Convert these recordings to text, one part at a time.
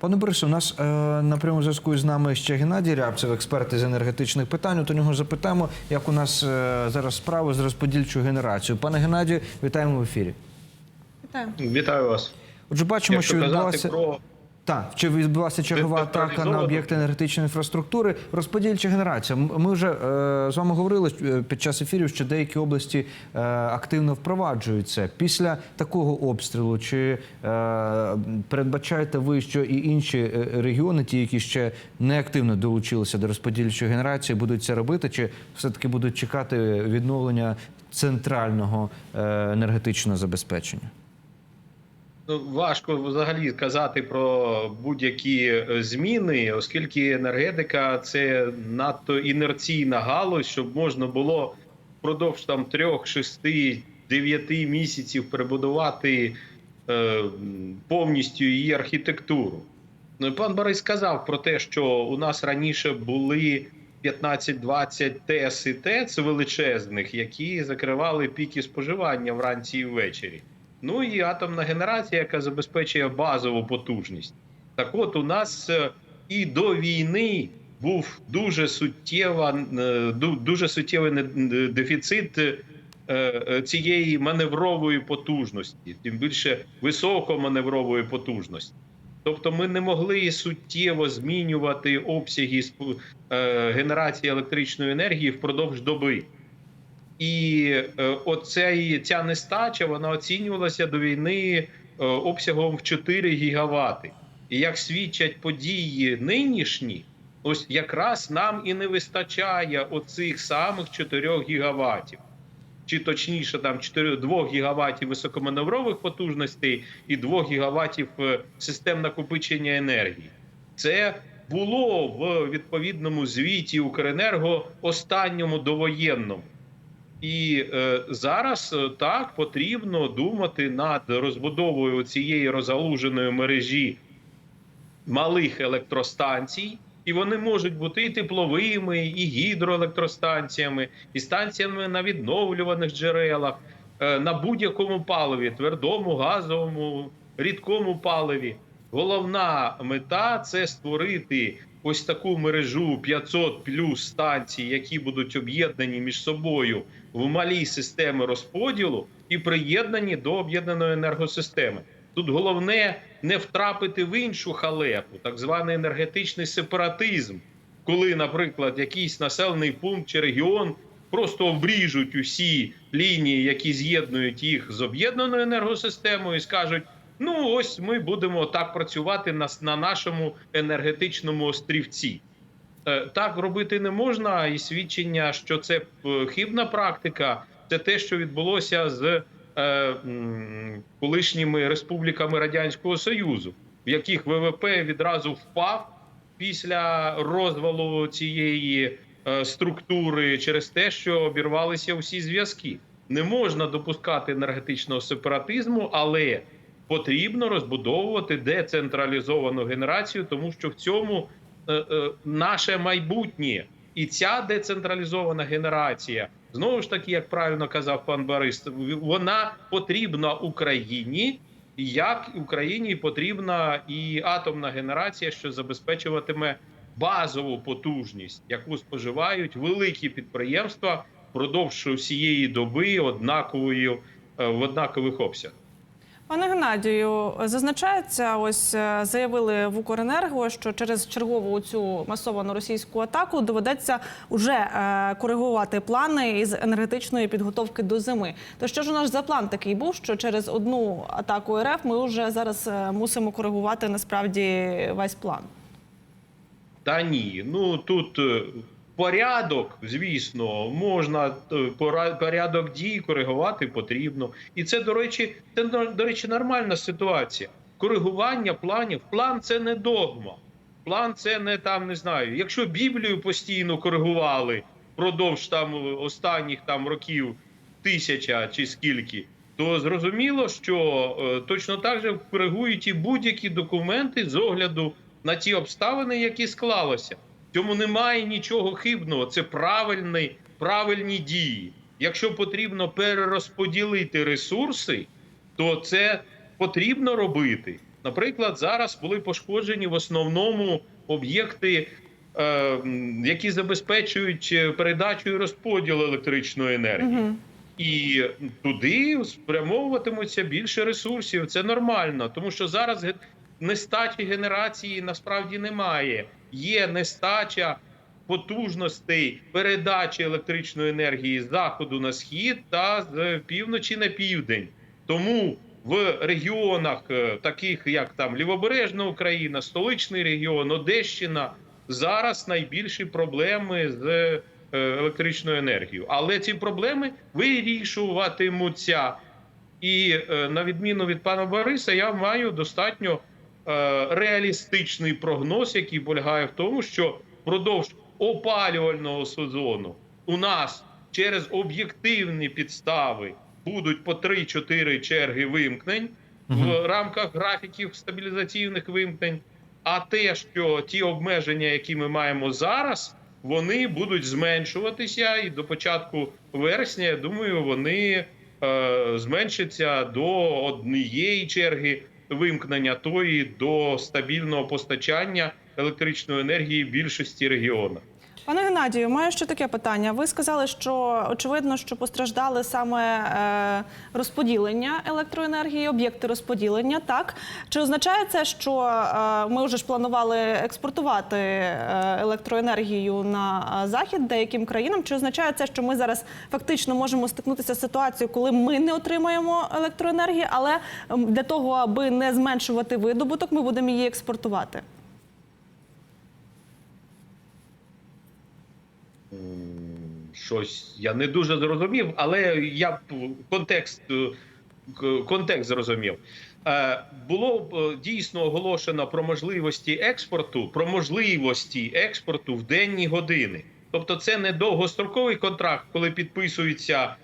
Пане Борисе, у нас е, на прямому зв'язку з нами ще Геннадій Рябцев, експерт із енергетичних питань. От у нього запитаємо, як у нас е, зараз справи з розподільчою генерацією. Пане Геннадію, вітаємо в ефірі. Вітаю. Вітаю вас. Отже, бачимо, Якщо що казати про так, чи відбулася чергова атака на об'єкти енергетичної інфраструктури. Розподільча генерація. Ми вже е, з вами говорили е, під час ефірів, що деякі області е, активно впроваджують це. Після такого обстрілу чи е, передбачаєте ви, що і інші е, регіони, ті, які ще не активно долучилися до розподільчої генерації, будуть це робити, чи все-таки будуть чекати відновлення центрального е, енергетичного забезпечення? Ну, важко взагалі казати про будь-які е, зміни, оскільки енергетика це надто інерційна галузь, щоб можна було впродовж там трьох, шести, дев'яти місяців перебудувати е, повністю її архітектуру. Ну, пан Борис сказав про те, що у нас раніше були 15-20 ТЕС і ТЕЦ величезних, які закривали піки споживання вранці і ввечері. Ну і атомна генерація, яка забезпечує базову потужність. Так от у нас е, і до війни був дуже суттєва, е, дуже суттєвий дефіцит е, цієї маневрової потужності, тим більше високоманеврової потужності. Тобто ми не могли суттєво змінювати обсяги генерації електричної енергії впродовж доби. І е, оцей, ця нестача вона оцінювалася до війни е, обсягом в 4 гігавати. І як свідчать події нинішні, ось якраз нам і не вистачає оцих самих 4 гігаватів. Чи точніше, там 4, 2 гігаватів високоманеврових потужностей і 2 гігаватів е, систем накопичення енергії. Це було в відповідному звіті Укренерго останньому довоєнному. І е, зараз е, так потрібно думати над розбудовою цієї розгалуженої мережі малих електростанцій, і вони можуть бути і тепловими, і гідроелектростанціями, і станціями на відновлюваних джерелах, е, на будь-якому паливі, твердому, газовому, рідкому паливі. Головна мета це створити ось таку мережу 500 плюс станцій, які будуть об'єднані між собою в малій системи розподілу і приєднані до об'єднаної енергосистеми. Тут головне не втрапити в іншу халепу, так званий енергетичний сепаратизм, коли, наприклад, якийсь населений пункт чи регіон просто обріжуть усі лінії, які з'єднують їх з об'єднаною енергосистемою, і скажуть: ну ось ми будемо так працювати на, на нашому енергетичному острівці. Е, Так робити не можна, і свідчення, що це е, хибна практика, це те, що відбулося з е, колишніми республіками Радянського Союзу, в яких ВВП відразу впав після розвалу цієї е, структури через те, що обірвалися усі зв'язки. Не можна допускати енергетичного сепаратизму, але потрібно розбудовувати децентралізовану генерацію, тому що в цьому е, е, наше майбутнє. І ця децентралізована генерація, знову ж таки, як правильно казав пан Борис, вона потрібна Україні, як Україні потрібна і атомна генерація, що забезпечуватиме базову потужність, яку споживають великі підприємства впродовж всієї доби однаковою е, в однакових обсягах. Пане Геннадію, зазначається, ось е, заявили в Укренерго, що через чергову цю масовану російську атаку доведеться вже е, коригувати плани із енергетичної підготовки до зими. То що ж у нас за план такий був, що через одну атаку РФ ми вже зараз е, мусимо коригувати насправді весь план? Та ні, ну тут порядок, звісно, можна е, порядок дій коригувати потрібно. І це, до речі, це до речі, нормальна ситуація. Коригування планів. План це не догма. План це не там, не знаю. Якщо Біблію постійно коригували впродовж там останніх там років тисяча чи скільки, то зрозуміло, що е, точно так же коригують і будь-які документи з огляду на ті обставини, які склалися. Цьому немає нічого хибного. Це правильні, правильні дії. Якщо потрібно перерозподілити ресурси, то це потрібно робити. Наприклад, зараз були пошкоджені в основному об'єкти, е, які забезпечують е, передачу і розподіл електричної енергії. Мгм. І туди спрямовуватимуться більше ресурсів. Це нормально, тому що зараз нестачі генерації насправді немає. Є нестача потужностей передачі електричної енергії з заходу на схід та з півночі на південь. Тому в регіонах, е, таких як там Лівобережна Україна, столичний регіон, Одещина, зараз найбільші проблеми з е, електричною енергією. Але ці проблеми вирішуватимуться. І е, на відміну від пана Бориса, я маю достатньо реалістичний прогноз, який полягає в тому, що впродовж опалювального сезону у нас через об'єктивні підстави будуть по 3-4 черги вимкнень в рамках графіків стабілізаційних вимкнень. А те, що ті обмеження, які ми маємо зараз, вони будуть зменшуватися, і до початку вересня, я думаю, вони е, зменшаться до однієї черги вимкнення, тої до стабільного постачання електричної енергії в більшості регіонів. Пане Геннадію, маю ще таке питання. Ви сказали, що очевидно, що постраждали саме е, розподілення електроенергії, об'єкти розподілення. Так чи означає це, що е, ми вже ж планували експортувати е, електроенергію на захід деяким країнам? Чи означає це, що ми зараз фактично можемо стикнутися з ситуацією, коли ми не отримаємо електроенергії, але для того, аби не зменшувати видобуток, ми будемо її експортувати? Щось я не дуже зрозумів, але я контекст, е, контекст зрозумів. Е, Було е, дійсно оголошено про можливості експорту, про можливості експорту в денні години. Тобто, це не довгостроковий контракт, коли підписується,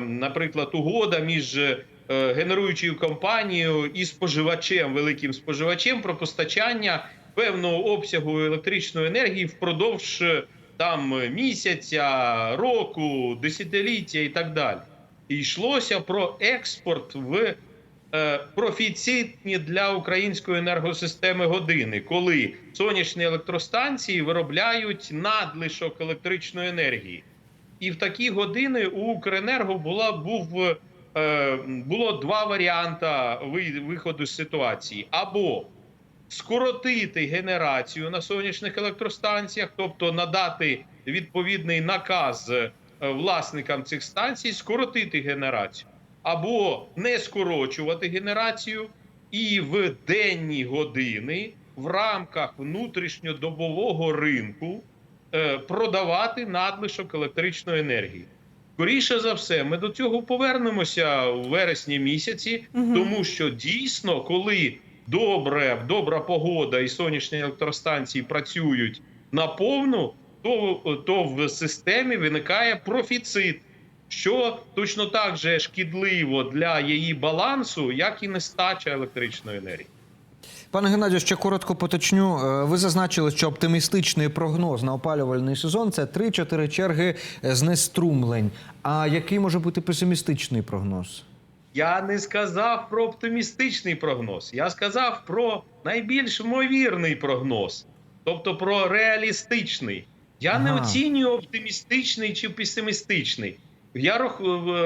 наприклад, угода між генеруючою компанією і споживачем, великим споживачем про постачання певного обсягу електричної енергії впродовж там місяця, року, десятиліття і так далі. І йшлося про експорт в е, профіцитні для української енергосистеми години, коли сонячні електростанції виробляють надлишок електричної енергії. І в такі години у Укренерго була був е, було два варіанти виходу з ситуації: або скоротити генерацію на сонячних електростанціях, тобто надати відповідний наказ е, власникам цих станцій, скоротити генерацію, або не скорочувати генерацію, і в денні години в рамках внутрішньодобового ринку е, продавати надлишок електричної енергії. Скоріше за все, ми до цього повернемося у вересні місяці, Мгм. тому що дійсно, коли добре, добра погода і сонячні електростанції працюють наповну, то, то в системі виникає профіцит, що точно так же шкідливо для її балансу, як і нестача електричної енергії. Пане Геннадію, ще коротко поточню. Е, Ви зазначили, що оптимістичний прогноз на опалювальний сезон це 3-4 черги знеструмлень. А який може бути песимістичний прогноз? Я не сказав про оптимістичний прогноз. Я сказав про найбільш ймовірний прогноз, тобто про реалістичний. Я не оцінюю оптимістичний чи песимістичний. Я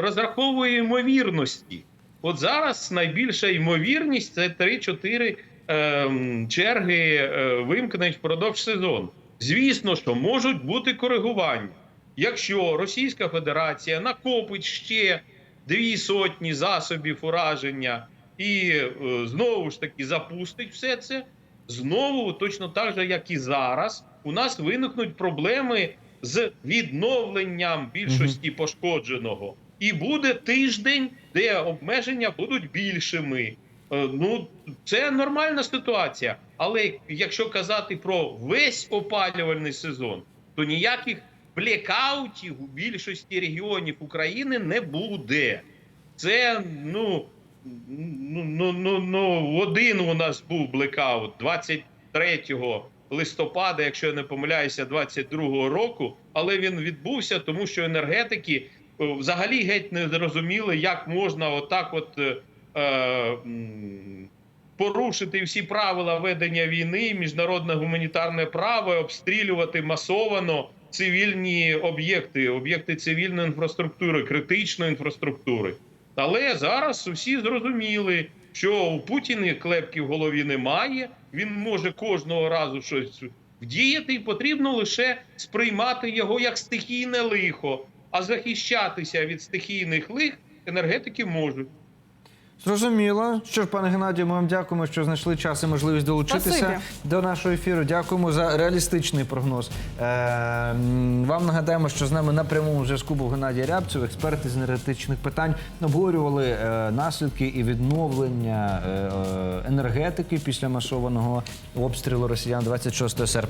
розраховую ймовірності. От зараз найбільша ймовірність це 3-4 ем, черги е, вимкнень впродовж сезону. Звісно, що можуть бути коригування. Якщо Російська Федерація накопить ще дві сотні засобів ураження і е, знову ж таки запустить все це, знову точно так же, як і зараз, у нас виникнуть проблеми з відновленням більшості пошкодженого. І буде тиждень, де обмеження будуть більшими. Е, Ну, це нормальна ситуація. Але якщо казати про весь опалювальний сезон, то ніяких блекаутів у більшості регіонів України не буде. Це ну, ну, ну, ну, ну один у нас був блекаут 23 листопада, якщо я не помиляюся, 22 року. Але він відбувся, тому що енергетики е, взагалі геть не зрозуміли, як можна отак, от е, е, порушити всі правила ведення війни, міжнародне гуманітарне право, обстрілювати масовано цивільні об'єкти, об'єкти цивільної інфраструктури, критичної інфраструктури. Але зараз всі зрозуміли, що у Путіна клепки в голові немає. Він може кожного разу щось вдіяти, і потрібно лише сприймати його як стихійне лихо. А захищатися від стихійних лих енергетики можуть. Зрозуміло. Що ж, пане Геннадію, ми вам дякуємо, що знайшли час і можливість долучитися Спасибі. до нашого ефіру. Дякуємо за реалістичний прогноз. Е, вам нагадаємо, що з нами на прямому зв'язку був Геннадій Рябцев, експерт із енергетичних питань. Обговорювали е, наслідки і відновлення е, е, енергетики після масованого обстрілу росіян 26 серпня.